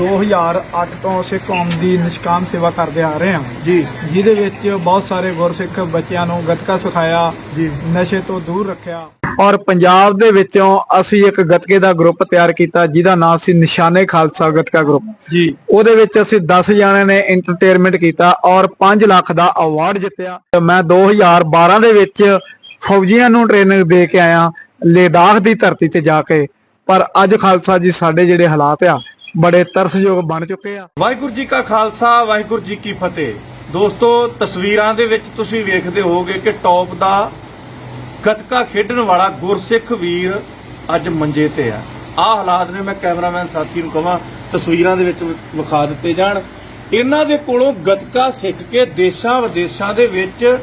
2008 ਤੋਂ ਸਿੱਖ ਕੌਮ ਦੀ ਨਿਸ਼ਕਾਮ ਸੇਵਾ ਕਰਦੇ ਆ ਰਹੇ ਹਾਂ। ਜੀ। ਜਿਹਦੇ ਵਿੱਚ ਬਹੁਤ ਸਾਰੇ ਗੁਰਸਿੱਖ ਬੱਚਿਆਂ ਨੂੰ ਗੱਤਕਾ ਸਿਖਾਇਆ ਜੀ। ਨਸ਼ੇ ਤੋਂ ਦੂਰ ਰੱਖਿਆ। ਔਰ ਪੰਜਾਬ ਦੇ ਵਿੱਚੋਂ ਅਸੀਂ ਇੱਕ ਗੱਤਕੇ ਦਾ ਗਰੁੱਪ ਤਿਆਰ ਕੀਤਾ ਜਿਹਦਾ ਨਾਮ ਸੀ ਨਿਸ਼ਾਨੇ ਖਾਲਸਾ ਗੱਤਕਾ ਗਰੁੱਪ। ਜੀ। ਉਹਦੇ ਵਿੱਚ ਅਸੀਂ 10 ਜਣਿਆਂ ਨੇ ਐਂਟਰਟੇਨਮੈਂਟ ਕੀਤਾ ਔਰ 5 ਲੱਖ ਦਾ ਅਵਾਰਡ ਜਿੱਤਿਆ। ਮੈਂ 2012 ਦੇ ਵਿੱਚ ਫੌਜੀਆਂ ਨੂੰ ਟ੍ਰੇਨਿੰਗ ਦੇ ਕੇ ਆਇਆ ਲੇਦਾਖ ਦੀ ਧਰਤੀ ਤੇ ਜਾ ਕੇ। ਪਰ ਅੱਜ ਖਾਲਸਾ ਜੀ ਸਾਡੇ ਜਿਹੜੇ ਹਾਲਾਤ ਆ ਬੜੇ ਤਰਸਯੋਗ ਬਣ ਚੁੱਕੇ ਆ। ਵਾਹਿਗੁਰੂ ਜੀ ਕਾ ਖਾਲਸਾ, ਵਾਹਿਗੁਰੂ ਜੀ ਕੀ ਫਤਿਹ। ਦੋਸਤੋ, ਤਸਵੀਰਾਂ ਦੇ ਵਿੱਚ ਤੁਸੀਂ ਵੇਖਦੇ ਹੋਵੋਗੇ ਕਿ ਟੌਪ ਦਾ ਗਤਕਾ ਖੇਡਣ ਵਾਲਾ ਗੁਰਸਿੱਖ ਵੀਰ ਅੱਜ ਮੰਜੇ ਤੇ ਆ। ਆਹ ਹਾਲਾਤ ਨੇ ਮੈਂ ਕੈਮਰਾਮੈਨ ਸਾਥੀ ਨੂੰ ਕਹਾਂ ਤਸਵੀਰਾਂ ਦੇ ਵਿੱਚ ਵਿਖਾ ਦਿੱਤੇ ਜਾਣ। ਇਹਨਾਂ ਦੇ ਕੋਲੋਂ ਗਤਕਾ ਸਿੱਖ ਕੇ ਦੇਸ਼ਾਂ ਵਿਦੇਸ਼ਾਂ ਦੇ ਵਿੱਚ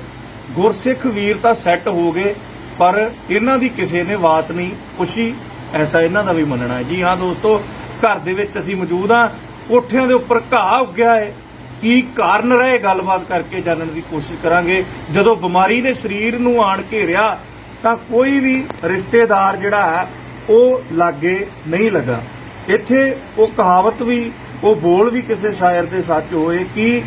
ਗੁਰਸਿੱਖ ਵੀਰ ਤਾਂ ਸੈੱਟ ਹੋ ਗਏ, ਪਰ ਇਹਨਾਂ ਦੀ ਕਿਸੇ ਨੇ ਬਾਤ ਨਹੀਂ ਪੁੱਛੀ। ਐਸਾ ਇਹਨਾਂ ਦਾ ਵੀ ਮੰਨਣਾ ਹੈ। ਜੀ ਹਾਂ, ਦੋਸਤੋ ਘਰ ਦੇ ਵਿੱਚ ਅਸੀਂ ਮੌਜੂਦ ਹਾਂ। ਕੋਠਿਆਂ ਦੇ ਉੱਪਰ ਘਾਹ ਉੱਗਿਆ ਹੈ। ਕੀ ਕਾਰਨ ਰਹੇ ਗੱਲਬਾਤ ਕਰਕੇ ਜਾਣਨ ਦੀ ਕੋਸ਼ਿਸ਼ ਕਰਾਂਗੇ। ਜਦੋਂ ਬਿਮਾਰੀ ਨੇ ਸਰੀਰ ਨੂੰ ਆਣ ਘੇਰਿਆ ਤਾਂ ਕੋਈ ਵੀ ਰਿਸ਼ਤੇਦਾਰ ਜਿਹੜਾ ਹੈ, ਉਹ ਲਾਗੇ ਨਹੀਂ ਲੱਗਾ। ਇੱਥੇ ਉਹ ਕਹਾਵਤ ਵੀ, ਉਹ ਬੋਲ ਵੀ ਕਿਸੇ ਸ਼ਾਇਰ ਦੇ ਸੱਚ ਹੋਏ ਕਿ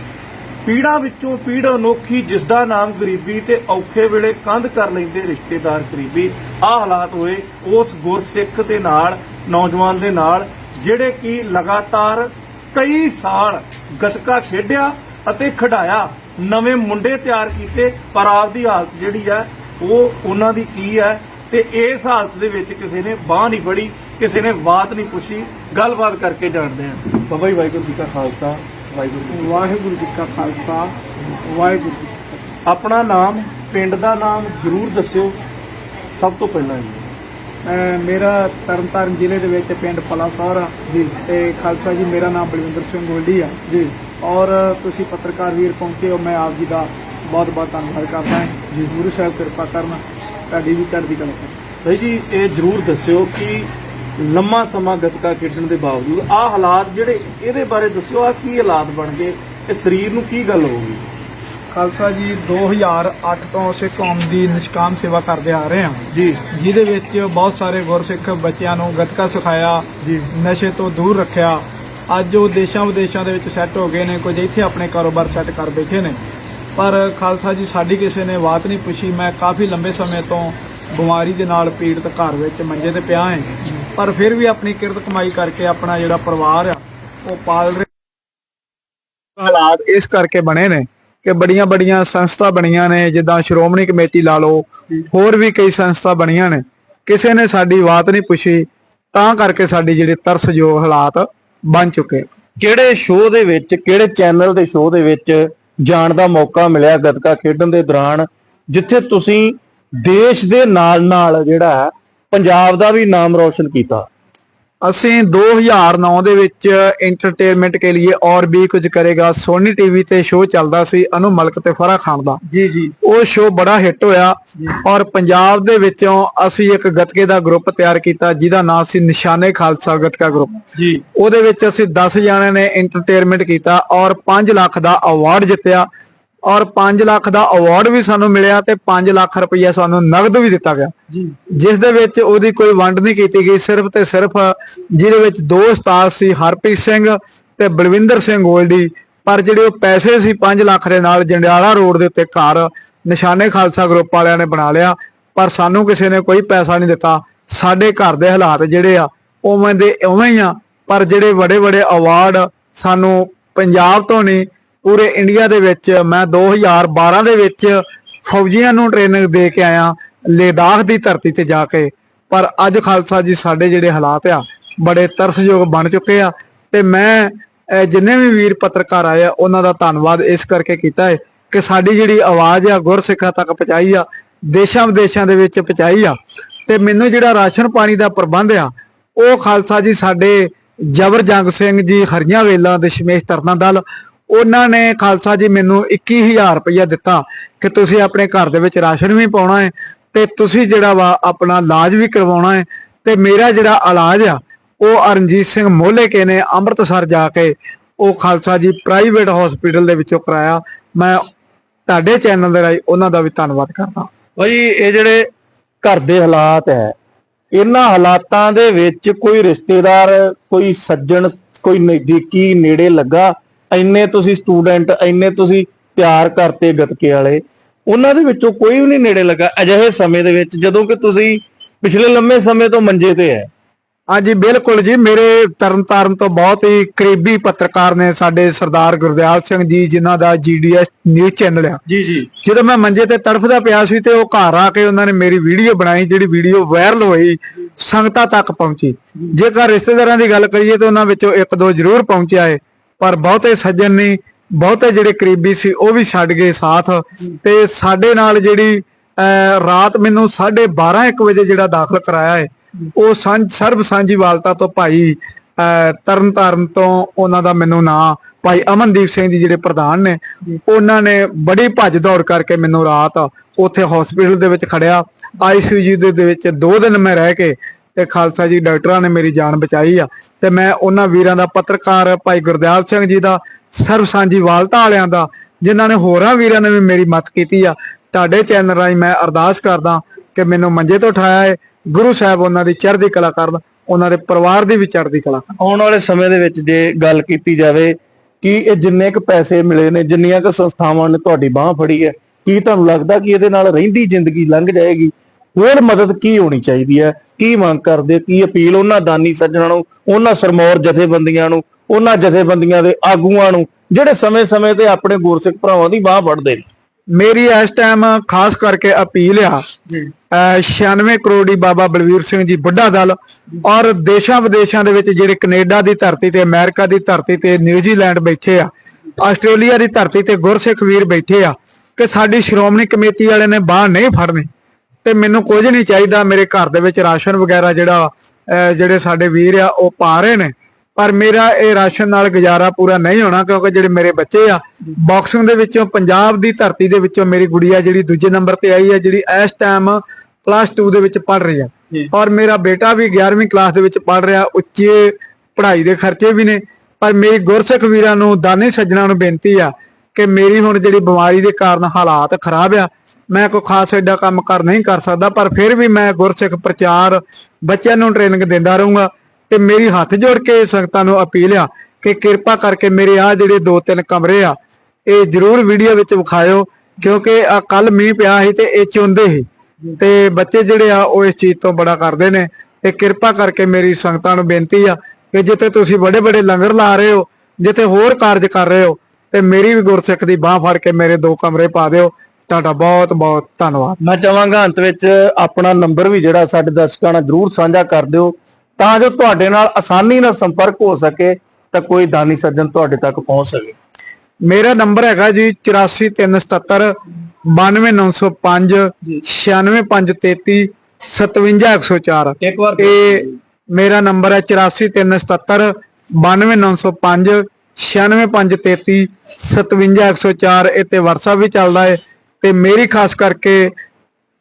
ਪੀੜਾ ਵਿੱਚੋਂ ਪੀੜ ਅਨੋਖੀ ਜਿਸ ਦਾ ਨਾਮ ਗਰੀਬੀ ਤੇ ਔਖੇ ਵੇਲੇ ਕੰਧ ਕਰ ਲੈਂਦੇ ਰਿਸ਼ਤੇਦਾਰ ਕਰੀਬੀ ਆਹ ਹਾਲਾਤ ਹੋਏ ਉਸ ਗੁਰਸਿੱਖ ਦੇ ਨਾਲ, ਨੌਜਵਾਨ ਦੇ ਨਾਲ ਜਿਹੜੇ ਕਿ ਲਗਾਤਾਰ ਕਈ ਸਾਲ ਗਤਕਾ ਖੇਡਿਆ ਅਤੇ ਖਿਡਾਇਆ, ਨਵੇਂ ਮੁੰਡੇ ਤਿਆਰ ਕੀਤੇ, ਪਰ ਆਪਦੀ ਹਾਲਤ ਜਿਹੜੀ ਹੈ, ਉਹ ਉਹਨਾਂ ਦੀ ਕੀ ਹੈ ਤੇ ਇਸ ਹਾਲਤ ਦੇ ਵਿੱਚ ਕਿਸੇ ਨੇ ਬਾਹ ਨਹੀਂ ਫੜੀ, ਕਿਸੇ ਨੇ ਬਾਤ ਨਹੀਂ ਪੁੱਛੀ, ਗੱਲਬਾਤ ਕਰਕੇ ਜਾਣਦੇ ਆ ਬਾਬਾ ਜੀ, ਵਾਹਿਗੁਰੂ ਜੀ ਕਾ ਖਾਲਸਾ, ਵਾਹਿਗੁਰੂ ਵਾਹਿਗੁਰੂ ਜੀ ਕਾ ਖਾਲਸਾ, ਵਾਹਿਗੁਰੂ ਜੀ ਆਪਣਾ ਨਾਮ, ਪਿੰਡ ਦਾ ਨਾਮ ਜ਼ਰੂਰ ਦੱਸਿਓ। ਸਭ ਤੋਂ ਪਹਿਲਾਂ ਜੀ। ਮੇਰਾ ਤਰਨਤਾਰਨ ਜ਼ਿਲ੍ਹੇ ਦੇ ਵਿੱਚ ਪਿੰਡ ਪਲਾਸੌਰ ਆ, ਜੀ। ਤੇ ਖਾਲਸਾ ਜੀ, ਮੇਰਾ ਨਾਮ ਬਲਵਿੰਦਰ ਸਿੰਘ ਗੋਲਡੀ ਆ, ਜੀ। ਔਰ ਤੁਸੀਂ ਪੱਤਰਕਾਰ ਵੀਰ ਪਹੁੰਚੇ ਹੋ, ਮੈਂ ਆਪ ਜੀ ਦਾ ਬਹੁਤ ਬਹੁਤ ਧੰਨਵਾਦ ਕਰਦਾ ਹਾਂ। ਜੀ, ਗੁਰੂ ਸਾਹਿਬ ਕਿਰਪਾ ਕਰਨ, ਤੁਹਾਡੀ ਵੀ ਚੜ੍ਹਦੀ ਕਲਾ ਕਰੇ ਭਾਈ ਜੀ, ਇਹ ਜ਼ਰੂਰ ਦੱਸਿਓ ਕਿ ਲੰਮਾ ਸਮਾਂ ਗੱਤਕਾ ਖੇਡਣ ਦੇ ਬਾਵਜੂਦ ਆਹ ਹਾਲਾਤ ਜਿਹੜੇ ਇਹਦੇ ਬਾਰੇ ਦੱਸਿਓ ਆ ਕੀ ਹਾਲਾਤ ਬਣ ਗਏ, ਇਹ ਸਰੀਰ ਨੂੰ ਕੀ ਗੱਲ ਹੋ ਗਈ? ਖਾਲਸਾ ਜੀ 2008 ਤੋਂ ਸਿੱਖ ਕੌਮ ਦੀ ਨਿਸ਼ਕਾਮ ਸੇਵਾ ਕਰਦੇ ਆ ਰਹੇ ਹਾਂ। ਜੀ। ਜਿਹਦੇ ਵਿੱਚ ਬਹੁਤ ਸਾਰੇ ਗੁਰਸਿੱਖ ਬੱਚਿਆਂ ਨੂੰ ਗੱਤਕਾ ਸਿਖਾਇਆ ਜੀ। ਨਸ਼ੇ ਤੋਂ ਦੂਰ ਰੱਖਿਆ। ਅੱਜ ਉਹ ਦੇਸ਼ਾਂ ਵਿਦੇਸ਼ਾਂ ਦੇ ਵਿੱਚ ਸੈੱਟ ਹੋ ਗਏ ਨੇ ਕੁਝ ਇੱਥੇ ਆਪਣੇ ਕਾਰੋਬਾਰ ਸੈੱਟ ਕਰ ਬੈਠੇ ਨੇ। ਪਰ ਖਾਲਸਾ ਜੀ ਸਾਡੀ ਕਿਸੇ ਨੇ ਬਾਤ ਨਹੀਂ ਪੁੱਛੀ। ਮੈਂ ਕਾਫੀ ਲੰਬੇ ਸਮੇਂ ਤੋਂ ਬਿਮਾਰੀ ਦੇ ਨਾਲ ਪੀੜਤ ਘਰ ਵਿੱਚ ਮੰਜੇ ਤੇ ਪਿਆ ਹਾਂ। ਪਰ ਫਿਰ ਵੀ ਆਪਣੀ ਕਿਰਤ ਕਮਾਈ ਕਰਕੇ ਆਪਣਾ ਜਿਹੜਾ ਪਰਿਵਾਰ ਆ ਉਹ ਪਾਲ ਰਿਹਾ ਹਾਲਾਤ ਇਸ ਕਰਕੇ ਬਣੇ ਨੇ ਕਿ ਬੜੀਆਂ ਬੜੀਆਂ ਸੰਸਥਾ ਬਣੀਆਂ ਨੇ ਜਿੱਦਾਂ ਸ਼੍ਰੋਮਣੀ ਕਮੇਟੀ ਲਾ ਲਓ ਹੋਰ ਵੀ ਕਈ ਸੰਸਥਾ ਬਣੀਆਂ ਨੇ। ਕਿਸੇ ਨੇ ਸਾਡੀ ਬਾਤ ਨਹੀਂ ਪੁੱਛੀ ਤਾਂ ਕਰਕੇ ਸਾਡੀ ਜਿਹੜੇ ਤਰਸਯੋਗ ਹਾਲਾਤ ਬਣ ਚੁੱਕੇ ਕਿਹੜੇ ਸ਼ੋਅ ਦੇ ਵਿੱਚ ਕਿਹੜੇ ਚੈਨਲ ਦੇ ਸ਼ੋਅ ਦੇ ਵਿੱਚ ਜਾਣ ਦਾ ਮੌਕਾ ਮਿਲਿਆ ਗੱਤਕਾ ਖੇਡਣ ਦੇ ਦੌਰਾਨ ਜਿੱਥੇ ਤੁਸੀਂ ਦੇਸ਼ ਦੇ ਨਾਲ ਨਾਲ ਜਿਹੜਾ ਹੈ, ਪੰਜਾਬ ਦਾ ਵੀ ਨਾਮ ਰੌਸ਼ਨ ਕੀਤਾ? ਅਸੀਂ 2009 ਦੇ ਵਿੱਚ ਐਂਟਰਟੇਨਮੈਂਟ ਕੇ ਲਈ ਔਰ ਵੀ ਕੁਝ ਕਰੇਗਾ। ਸੋਨੀ ਟੀਵੀ ਤੇ ਸ਼ੋਅ ਚੱਲਦਾ ਸੀ ਅਨੂ ਮਲਕ ਤੇ ਫਰਾ ਖਾਨ ਦਾ। ਜੀ ਜੀ। ਉਹ ਸ਼ੋਅ ਬੜਾ ਹਿੱਟ ਹੋਇਆ ਔਰ ਪੰਜਾਬ ਦੇ ਵਿੱਚੋਂ ਅਸੀਂ ਇੱਕ ਗੱਤਕੇ ਦਾ ਗਰੁੱਪ ਤਿਆਰ ਕੀਤਾ ਜਿਹਦਾ ਨਾਮ ਸੀ ਨਿਸ਼ਾਨੇ ਖਾਲਸਾ ਗੱਤਕਾ ਗਰੁੱਪ ਜੀ। ਉਹਦੇ ਵਿੱਚ ਅਸੀਂ 10 ਜਣਿਆਂ ਨੇ ਐਂਟਰਟੇਨਮੈਂਟ ਕੀਤਾ ਔਰ 5 ਲੱਖ ਦਾ ਅਵਾਰਡ ਜਿੱਤਿਆ। ਔਰ 5 ਲੱਖ ਦਾ ਅਵਾਰਡ ਵੀ ਸਾਨੂੰ ਮਿਲਿਆ ਤੇ 5 ਲੱਖ ਰੁਪਈਆ ਸਾਨੂੰ ਨਗਦ ਵੀ ਦਿੱਤਾ ਗਿਆ। ਜਿਸ ਦੇ ਵਿੱਚ ਉਹਦੀ ਕੋਈ ਵੰਡ ਨਹੀਂ ਕੀਤੀ ਗਈ ਸਿਰਫ ਤੇ ਸਿਰਫ ਜਿਹਦੇ ਵਿੱਚ ਦੋ ਉਸਤਾਦ ਸੀ ਹਰਪ੍ਰੀਤ ਸਿੰਘ ਤੇ ਬਲਵਿੰਦਰ ਸਿੰਘ ਗੋਲਡੀ ਪਰ ਜਿਹੜੇ ਉਹ ਪੈਸੇ ਸੀ 5 ਲੱਖ ਦੇ ਨਾਲ ਜੰਡਿਆਲਾ ਰੋਡ ਦੇ ਉੱਤੇ ਘਰ ਨਿਸ਼ਾਨੇ ਖਾਲਸਾ ਗਰੁੱਪ ਵਾਲਿਆਂ ਨੇ ਬਣਾ ਲਿਆ ਪਰ ਸਾਨੂੰ ਕਿਸੇ ਨੇ ਕੋਈ ਪੈਸਾ ਨਹੀਂ ਦਿੱਤਾ। ਸਾਡੇ ਘਰ ਦੇ ਹਾਲਾਤ ਜਿਹੜੇ ਆ ਉਵੇਂ ਦੇ ਉਵੇਂ ਹੀ ਆ ਪਰ ਜਿਹੜੇ ਵੱਡੇ ਵੱਡੇ ਅਵਾਰਡ ਸਾਨੂੰ ਪੰਜਾਬ ਤੋਂ ਨਹੀਂ ਪੂਰੇ ਇੰਡੀਆ ਦੇ ਵਿੱਚ ਮੈਂ 2012 ਦੇ ਵਿੱਚ ਫੌਜੀਆਂ ਨੂੰ ਟ੍ਰੇਨਿੰਗ ਦੇ ਕੇ ਆਇਆ, ਲੇਦਾਖ ਦੀ ਧਰਤੀ ਤੇ ਜਾ ਕੇ। ਪਰ ਅੱਜ ਖਾਲਸਾ ਜੀ ਸਾਡੇ ਜਿਹੜੇ ਹਾਲਾਤ ਆ, ਬੜੇ ਤਰਸਯੋਗ ਬਣ ਚੁੱਕੇ ਆ ਤੇ ਮੈਂ ਜਿੰਨੇ ਵੀ ਵੀਰ ਪੱਤਰਕਾਰ ਆਏ ਆ, ਉਹਨਾਂ ਦਾ ਧੰਨਵਾਦ ਇਸ ਕਰਕੇ ਕੀਤਾ ਹੈ ਕਿ ਸਾਡੀ ਜਿਹੜੀ ਆਵਾਜ਼ ਆ, ਗੁਰਸਿੱਖਾਂ ਤੱਕ ਪਹੁੰਚਾਈ ਆ, ਦੇਸ਼ਾਂ ਵਿਦੇਸ਼ਾਂ ਦੇ ਵਿੱਚ ਪਹੁੰਚਾਈ ਆ। ਤੇ ਮੈਨੂੰ ਜਿਹੜਾ ਰਾਸ਼ਨ ਪਾਣੀ ਦਾ ਪ੍ਰਬੰਧ ਆ, ਉਹ ਖਾਲਸਾ ਜੀ ਸਾਡੇ ਜਬਰ ਜੰਗ ਸਿੰਘ ਜੀ, ਹਰੀਆਂ ਵੇਲਾਂ ਦੇ ਸ਼ਮੇਸ਼ ਤਰਨਾ ਦਲ ਉਹਨਾਂ ਨੇ ਖਾਲਸਾ ਜੀ ਮੈਨੂੰ 21000 ਰੁਪਇਆ ਦਿੱਤਾ ਕਿ ਤੁਸੀਂ ਆਪਣੇ ਘਰ ਦੇ ਵਿੱਚ ਰਾਸ਼ਨ ਵੀ ਪਾਉਣਾ ਹੈ ਤੇ ਤੁਸੀਂ ਜਿਹੜਾ ਵਾ ਆਪਣਾ ਇਲਾਜ ਵੀ ਕਰਵਾਉਣਾ ਹੈ ਤੇ ਮੇਰਾ ਜਿਹੜਾ ਇਲਾਜ ਆ, ਉਹ ਅਰਨਜੀਤ ਸਿੰਘ ਮੋਹਲੇ ਕੇ ਨੇ ਅੰਮ੍ਰਿਤਸਰ ਜਾ ਕੇ ਉਹ ਖਾਲਸਾ ਜੀ ਪ੍ਰਾਈਵੇਟ ਹਸਪੀਟਲ ਦੇ ਵਿੱਚੋਂ ਕਰਾਇਆ। ਮੈਂ ਤੁਹਾਡੇ ਚੈਨਲ ਦੇ ਰਾਹੀਂ ਉਹਨਾਂ ਦਾ ਵੀ ਧੰਨਵਾਦ ਕਰਦਾ। ਭਾਈ, ਇਹ ਜਿਹੜੇ ਘਰ ਦੇ ਹਾਲਾਤ ਹੈ, ਇਹਨਾਂ ਹਾਲਾਤਾਂ ਦੇ ਵਿੱਚ ਕੋਈ ਰਿਸ਼ਤੇਦਾਰ, ਕੋਈ ਸੱਜਣ, ਕੋਈ ਨਜ਼ਦੀਕੀ ਨੇੜੇ ਲੱਗਾ ਇੰਨੇ ਤੁਸੀਂ ਸਟੂਡੈਂਟ ਇੰਨੇ ਤੁਸੀਂ ਤਿਆਰ ਕਰਤੇ ਗਤਕੇ ਵਾਲੇ ਉਹਨਾਂ ਦੇ ਵਿੱਚੋਂ ਕੋਈ ਵੀ ਨਹੀਂ ਨੇੜੇ ਲੱਗਾ ਅਜਿਹੇ ਸਮੇਂ ਦੇ ਵਿੱਚ ਜਦੋਂ ਕਿ ਤੁਸੀਂ ਪਿਛਲੇ ਲੰਮੇ ਸਮੇਂ ਤੋਂ ਮੰਜੇ ਤੇ ਹੈ। ਹਾਂਜੀ ਬਿਲਕੁਲ ਜੀ ਮੇਰੇ ਤਰਨਤਾਰਨ ਤੋਂ ਬਹੁਤ ਹੀ ਕਰੀਬੀ ਪੱਤਰਕਾਰ ਨੇ ਸਾਡੇ ਸਰਦਾਰ ਗੁਰਦਿਆਲ ਸਿੰਘ ਜੀ ਜਿਨ੍ਹਾਂ ਦਾ ਜੀਡੀਐਸ ਨਿਊਜ਼ ਚੈਨਲ ਆ। ਜੀ ਜੀ। ਜਦੋਂ ਮੈਂ ਮੰਜੇ ਤੇ ਤੜਫਦਾ ਪਿਆ ਸੀ ਤੇ ਉਹ ਘਰ ਆ ਕੇ ਉਹਨਾਂ ਨੇ ਮੇਰੀ ਵੀਡੀਓ ਬਣਾਈ ਜਿਹੜੀ ਵੀਡੀਓ ਵਾਇਰਲ ਹੋਈ ਸੰਗਤਾਂ ਤੱਕ ਪਹੁੰਚੀ। ਜੇਕਰ ਰਿਸ਼ਤੇਦਾਰਾਂ ਦੀ ਗੱਲ ਕਰੀਏ ਤਾਂ ਉਹਨਾਂ ਵਿੱਚੋਂ ਇੱਕ ਦੋ ਜ਼ਰੂਰ ਪਹੁੰਚਿਆ ਏ। ਪਰ ਬਹੁਤੇ ਸੱਜਣ ਨੇ ਬਹੁਤੇ ਜਿਹੜੇ ਕਰੀਬੀ ਸੀ ਉਹ ਵੀ ਛੱਡ ਗਏ ਸਾਥ। ਤੇ ਸਾਡੇ ਨਾਲ ਜਿਹੜੀ ਅਹ, ਰਾਤ ਮੈਨੂੰ 12:30 1 ਵਜੇ ਜਿਹੜਾ ਦਾਖਲ ਕਰਾਇਆ ਏ ਉਹ ਸਾਂਝ ਸਰਬ ਸਾਂਝੀਵਾਲਤਾ ਤੋਂ ਭਾਈ ਅਹ, ਤਰਨਤਾਰਨ ਤੋਂ ਉਹਨਾਂ ਦਾ ਮੈਨੂੰ ਨਾਂ ਭਾਈ ਅਮਨਦੀਪ ਸਿੰਘ ਜੀ ਜਿਹੜੇ ਪ੍ਰਧਾਨ ਨੇ ਉਹਨਾਂ ਨੇ ਬੜੀ ਭੱਜ ਦੌੜ ਕਰਕੇ ਮੈਨੂੰ ਰਾਤ ਉੱਥੇ ਹਸਪੀਟਲ ਦੇ ਵਿੱਚ ਖੜਿਆ। ਆਈਸੀਯੂ ਦੇ ਦੇ ਵਿੱਚ 2 ਦਿਨ ਮੈਂ ਰਹਿ ਕੇ ਤੇ ਖਾਲਸਾ ਜੀ ਡਾਕਟਰਾਂ ਨੇ ਮੇਰੀ ਜਾਨ ਬਚਾਈ ਆ। ਤੇ ਮੈਂ ਉਹਨਾਂ ਵੀਰਾਂ ਦਾ ਪੱਤਰਕਾਰ ਭਾਈ ਗੁਰਦਿਆਲ ਸਿੰਘ ਜੀ ਦਾ ਸਰਵ ਸਾਂਝੀ ਵਾਲਤਾ ਵਾਲਿਆਂ ਦਾ, ਜਿਨ੍ਹਾਂ ਨੇ ਹੋਰਾਂ ਵੀਰਾਂ ਨੇ ਵੀ ਮੇਰੀ ਮਦਦ ਕੀਤੀ ਆ। ਤੁਹਾਡੇ ਚੈਨਲ ਰਾਹੀਂ ਮੈਂ ਅਰਦਾਸ ਕਰਦਾ ਕਿ ਮੈਨੂੰ ਮੰਜੇ ਤੋਂ ਉਠਾਇਆ ਹੈ ਗੁਰੂ ਸਾਹਿਬ ਉਹਨਾਂ ਦੀ ਚੜ੍ਹਦੀ ਕਲਾ ਕਰਨ, ਉਹਨਾਂ ਦੇ ਪਰਿਵਾਰ ਦੀ ਵੀ ਚੜ੍ਹਦੀ ਕਲਾ। ਆਉਣ ਵਾਲੇ ਸਮੇਂ ਦੇ ਵਿੱਚ ਜੇ ਗੱਲ ਕੀਤੀ ਜਾਵੇ ਕਿ ਇਹ ਜਿੰਨੇ ਕੁ ਪੈਸੇ ਮਿਲੇ ਨੇ, ਜਿੰਨੀਆਂ ਕੁ ਸੰਸਥਾਵਾਂ ਨੇ ਤੁਹਾਡੀ ਬਾਹ ਫੜੀ ਹੈ, ਕੀ ਤੁਹਾਨੂੰ ਲੱਗਦਾ ਕਿ ਇਹਦੇ ਨਾਲ ਰਹਿੰਦੀ ਜ਼ਿੰਦਗੀ ਲੰਘ ਜਾਏਗੀ? ਹੋਰ ਮਦਦ ਕੀ ਹੋਣੀ ਚਾਹੀਦੀ ਹੈ? ਕੀ ਮੰਗ ਕਰਦੇ ਕੀ ਅਪੀਲ ਉਹਨਾਂ ਦਾਨੀ ਸੱਜਣਾਂ ਨੂੰ ਉਹਨਾਂ ਸਰਮੌਰ ਜਥੇਬੰਦੀਆਂ ਨੂੰ ਉਹਨਾਂ ਜਥੇਬੰਦੀਆਂ ਦੇ ਆਗੂਆਂ ਨੂੰ ਜਿਹੜੇ ਸਮੇਂ-ਸਮੇਂ ਤੇ ਆਪਣੇ ਗੁਰਸਿੱਖ ਭਰਾਵਾਂ ਦੀ ਬਾਹ ਫੜਦੇ ਨੇ? ਮੇਰੀ ਇਸ ਟਾਈਮ ਖਾਸ ਕਰਕੇ ਅਪੀਲ ਆ ਅਹ 96 ਕਰੋੜੀ ਬਾਬਾ ਬਲਵੀਰ ਸਿੰਘ ਜੀ ਬੁੱਢਾ ਦਲ ਔਰ ਦੇਸ਼ਾਂ ਵਿਦੇਸ਼ਾਂ ਦੇ ਵਿੱਚ ਜਿਹੜੇ ਕੈਨੇਡਾ ਦੀ ਧਰਤੀ ਤੇ ਅਮਰੀਕਾ ਦੀ ਧਰਤੀ ਤੇ ਨਿਊਜ਼ੀਲੈਂਡ ਬੈਠੇ ਆ ਆਸਟ੍ਰੇਲੀਆ ਦੀ ਧਰਤੀ ਤੇ ਗੁਰਸਿੱਖ ਵੀਰ ਬੈਠੇ ਆ ਕਿ ਸਾਡੀ ਸ਼੍ਰੋਮਣੀ ਕਮੇਟੀ ਵਾਲੇ ਨੇ ਬਾਹ ਨਹੀਂ ਫੜਨੀ। ਤੇ ਮੈਨੂੰ ਕੁਝ ਨਹੀਂ ਚਾਹੀਦਾ ਮੇਰੇ ਘਰ ਦੇ ਵਿੱਚ ਰਾਸ਼ਨ ਵਗੈਰਾ ਜਿਹੜਾ ਜਿਹੜੇ ਸਾਡੇ ਵੀਰ ਆ ਉਹ ਪਾ ਰਹੇ ਨੇ। ਪਰ ਮੇਰਾ ਇਹ ਰਾਸ਼ਨ ਨਾਲ ਗੁਜ਼ਾਰਾ ਪੂਰਾ ਨਹੀਂ ਹੋਣਾ ਕਿਉਂਕਿ ਜਿਹੜੇ ਮੇਰੇ ਬੱਚੇ ਆ ਬਾਕਸਿੰਗ ਦੇ ਵਿੱਚੋਂ ਪੰਜਾਬ ਦੀ ਧਰਤੀ ਦੇ ਵਿੱਚੋਂ ਮੇਰੀ ਗੁੜੀਆ ਜਿਹੜੀ ਦੂਜੇ ਨੰਬਰ ਤੇ ਆਈ ਹੈ ਜਿਹੜੀ ਇਸ ਟਾਈਮ ਪਲੱਸ 2 ਦੇ ਵਿੱਚ ਪੜ ਰਹੀ ਆ ਔਰ ਮੇਰਾ ਬੇਟਾ ਵੀ 11ਵੀਂ ਕਲਾਸ ਦੇ ਵਿੱਚ ਪੜ ਰਿਹਾ ਉੱਚੇ ਪੜ੍ਹਾਈ ਦੇ ਖਰਚੇ ਵੀ ਨੇ। ਪਰ ਮੇਰੀ ਗੁਰਸਿੱਖ ਵੀਰਾਂ ਨੂੰ ਦਾਨੀ ਸੱਜਣਾ ਨੂੰ ਬੇਨਤੀ ਆ ਕਿ ਮੇਰੀ ਹੁਣ ਜਿਹੜੀ ਬਿਮਾਰੀ ਦੇ ਕਾਰਨ ਹਾਲਾਤ ਖਰਾਬ ਆ ਮੈਂ ਕੋਈ ਖਾਸ ਐਡਾ ਕੰਮ ਕਰ ਨਹੀਂ ਕਰ ਸਕਦਾ, ਪਰ ਫਿਰ ਵੀ ਮੈਂ ਗੁਰਸਿੱਖ ਪ੍ਰਚਾਰ ਬੱਚਿਆਂ ਨੂੰ ਟ੍ਰੇਨਿੰਗ ਦਿੰਦਾ ਰਹੂੰਗਾ ਤੇ ਮੇਰੀ ਹੱਥ ਜੋੜ ਕੇ ਸੰਗਤਾਂ ਨੂੰ ਅਪੀਲ ਆ ਕਿ ਕਿਰਪਾ ਕਰਕੇ ਮੇਰੇ ਆ ਜਿਹੜੇ ਦੋ ਤਿੰਨ ਕਮਰੇ ਆ, ਇਹ ਜਰੂਰ ਵੀਡੀਓ ਵਿੱਚ ਵਿਖਾਇਓ, ਕਿਉਂਕਿ ਆ ਕੱਲ ਮੀਂਹ ਪਿਆ ਸੀ ਤੇ ਇਹ ਚੁੰਦੇ ਸੀ ਤੇ ਬੱਚੇ ਜਿਹੜੇ ਆ ਉਹ ਇਸ ਚੀਜ਼ ਤੋਂ ਬੜਾ ਕਰਦੇ ਨੇ ਤੇ ਕਿਰਪਾ ਕਰਕੇ ਮੇਰੀ ਸੰਗਤਾਂ ਨੂੰ ਬੇਨਤੀ ਆ ਕਿ ਜਿੱਥੇ ਤੁਸੀਂ ਬੜੇ ਬੜੇ ਲੰਗਰ ਲਾ ਰਹੇ ਹੋ, ਜਿੱਥੇ ਹੋਰ ਕਾਰਜ ਕਰ ਰਹੇ ਹੋ, ਤੇ ਮੇਰੀ ਵੀ ਗੁਰਸਿੱਖ ਦੀ ਬਾਹ ਫੜ ਕੇ ਮੇਰੇ ਦੋ ਕਮਰੇ ਪਾ ਦਿਓ ਤੁਹਾਡਾ ਬਹੁਤ ਬਹੁਤ ਧੰਨਵਾਦ। ਮੈਂ ਚਾਹਾਂਗਾ ਅੰਤ ਵਿੱਚ ਆਪਣਾ ਨੰਬਰ ਵੀ ਜਿਹੜਾ ਸਾਡੇ ਦਰਸ਼ਕਾਂ ਨਾਲ ਜਰੂਰ ਸਾਂਝਾ ਕਰ ਦਿਓ ਤਾਂ ਜੋ ਤੁਹਾਡੇ ਨਾਲ ਆਸਾਨੀ ਨਾਲ ਸੰਪਰਕ ਹੋ ਸਕੇ ਤਾਂ ਕੋਈ ਦਾਨੀ ਸੱਜਣ ਤੁਹਾਡੇ ਤੱਕ ਪਹੁੰਚ ਸਕੇ। ਮੇਰਾ ਨੰਬਰ ਹੈਗਾ ਜੀ 84377 92905 96533 57104 ਇੱਕ ਵਾਰ ਇਹ ਮੇਰਾ ਨੰਬਰ ਹੈ 84377 92905 96533 57104 ਇਹ ਤੇ WhatsApp ਵੀ ਚੱਲਦਾ ਹੈ। ਤੇ ਮੇਰੀ ਖਾਸ ਕਰਕੇ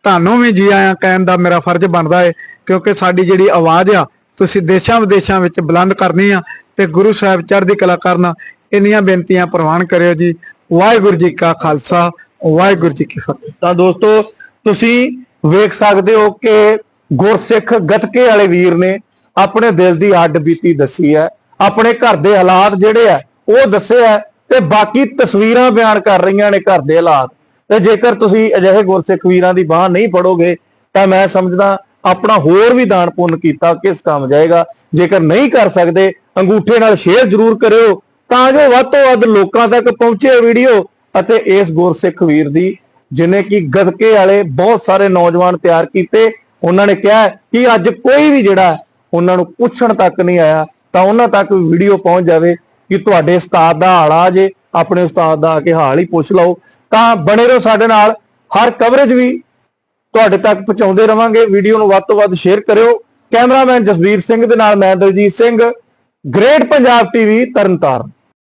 ਤੁਹਾਨੂੰ ਵੀ ਜੀ ਆਇਆਂ ਕਹਿਣ ਦਾ ਮੇਰਾ ਫਰਜ਼ ਬਣਦਾ ਹੈ ਕਿਉਂਕਿ ਸਾਡੀ ਜਿਹੜੀ ਆਵਾਜ਼ ਆ, ਤੁਸੀਂ ਦੇਸ਼ਾਂ ਵਿਦੇਸ਼ਾਂ ਵਿੱਚ ਬੁਲੰਦ ਕਰਨੀ ਆ ਤੇ ਗੁਰੂ ਸਾਹਿਬ ਚੜ੍ਹਦੀ ਕਲਾ ਕਰਨਾ ਇੰਨੀਆਂ ਬੇਨਤੀਆਂ ਪ੍ਰਵਾਨ ਕਰਿਓ ਜੀ। ਵਾਹਿਗੁਰੂ ਜੀ ਕਾ ਖਾਲਸਾ, ਵਾਹਿਗੁਰੂ ਜੀ ਕੀ ਫਤਿਹ। ਤਾਂ ਦੋਸਤੋ, ਤੁਸੀਂ ਵੇਖ ਸਕਦੇ ਹੋ ਕਿ ਗੁਰਸਿੱਖ ਗਤਕੇ ਵਾਲੇ ਵੀਰ ਨੇ ਆਪਣੇ ਦਿਲ ਦੀ ਅੱਡ ਬੀਤੀ ਦੱਸੀ ਹੈ। ਆਪਣੇ ਘਰ ਦੇ ਹਾਲਾਤ ਜਿਹੜੇ ਆ, ਉਹ ਦੱਸੇ ਆ ਤੇ ਬਾਕੀ ਤਸਵੀਰਾਂ ਬਿਆਨ ਕਰ ਰਹੀਆਂ ਨੇ ਘਰ ਦੇ ਹਾਲਾਤ। ਤੇ ਜੇਕਰ ਤੁਸੀਂ ਅਜਿਹੇ ਗੁਰਸਿੱਖ ਵੀਰਾਂ ਦੀ ਬਾਹ ਨਹੀਂ ਫੜੋਗੇ, ਤਾਂ ਮੈਂ ਸਮਝਦਾ ਆਪਣਾ ਹੋਰ ਵੀ ਦਾਨ ਪੁੰਨ ਕੀਤਾ, ਕਿਸ ਕੰਮ ਜਾਏਗਾ? ਜੇਕਰ ਨਹੀਂ ਕਰ ਸਕਦੇ, ਅੰਗੂਠੇ ਨਾਲ ਸ਼ੇਅਰ ਜ਼ਰੂਰ ਕਰਿਓ, ਤਾਂ ਜੋ ਵੱਧ ਤੋਂ ਵੱਧ ਲੋਕਾਂ ਤੱਕ ਪਹੁੰਚੇ ਵੀਡੀਓ ਅਤੇ ਇਸ ਗੁਰਸਿੱਖ ਵੀਰ ਦੀ, ਜਿਨੇ ਕਿ ਗਦਕੇ ਵਾਲੇ ਬਹੁਤ ਸਾਰੇ ਨੌਜਵਾਨ ਤਿਆਰ ਕੀਤੇ, ਉਹਨਾਂ ਨੇ ਕਿਹਾ ਕਿ ਅੱਜ ਕੋਈ ਵੀ ਜਿਹੜਾ ਉਹਨਾਂ ਨੂੰ ਪੁੱਛਣ ਤੱਕ ਨਹੀਂ ਆਇਆ, ਤਾਂ ਉਹਨਾਂ ਤੱਕ ਵੀਡੀਓ ਪਹੁੰਚ ਜਾਵੇ ਕਿ ਤੁਹਾਡੇ ਉਸਤਾਦ ਦਾ ਆਲਾ ਆ ਜੇ ਆਪਣੇ ਉਸਤਾਦ ਦਾ ਆ ਕੇ ਹਾਲ ਹੀ ਪੁੱਛ ਲਓ, ਤਾਂ ਬਣੇ ਰਹੋ ਸਾਡੇ ਨਾਲ। ਹਰ ਕਵਰੇਜ ਵੀ ਤੁਹਾਡੇ ਤੱਕ ਪਹੁੰਚਾਉਂਦੇ ਰਵਾਂਗੇ। ਵੀਡੀਓ ਨੂੰ ਵੱਧ ਤੋਂ ਵੱਧ ਸ਼ੇਅਰ ਕਰਿਓ। ਕੈਮਰਾਮੈਨ ਜਸਵੀਰ ਸਿੰਘ ਦੇ ਨਾਲ ਮੈਂ Daljit Singh. Great Punjab TV Tarntaran.